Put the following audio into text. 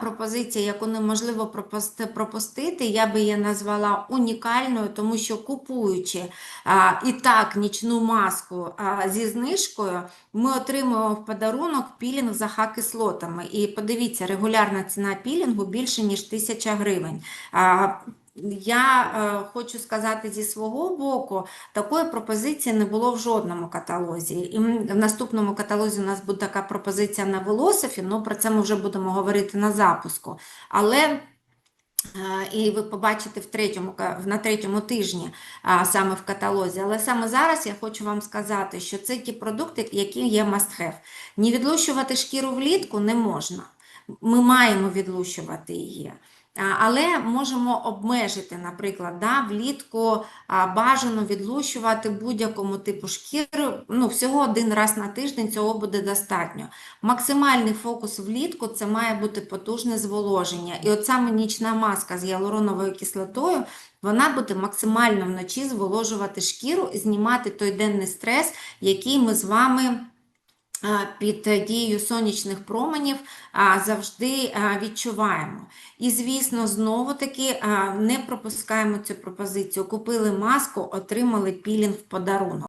пропозиція, яку неможливо пропустити, я би її назвала унікальною, тому що купуючи а, і так нічну маску а, зі знижкою, ми отримуємо в подарунок пілінг за ха-кислотами. І подивіться, регулярна ціна пілінгу більше, ніж 1000 гривень. А, я е, хочу сказати зі свого боку, такої пропозиції не було в жодному каталозі. І в наступному каталозі у нас буде така пропозиція на Велосифі, ну про це ми вже будемо говорити на запуску. Але е, і ви побачите в третьому, на третьому тижні саме в каталозі. Але саме зараз я хочу вам сказати, що це ті продукти, які є must have. Ні відлущувати шкіру влітку не можна. Ми маємо відлущувати її. Але можемо обмежити, наприклад, да, влітку бажано відлущувати будь-якому типу шкіри. Ну, всього один раз на тиждень цього буде достатньо. Максимальний фокус влітку це має бути потужне зволоження. І от саме нічна маска з гіалуроновою кислотою, вона буде максимально вночі зволожувати шкіру і знімати той денний стрес, який ми з вами під дією сонячних променів завжди відчуваємо. І, звісно, знову-таки не пропускаємо цю пропозицію. Купили маску, отримали пілінг в подарунок.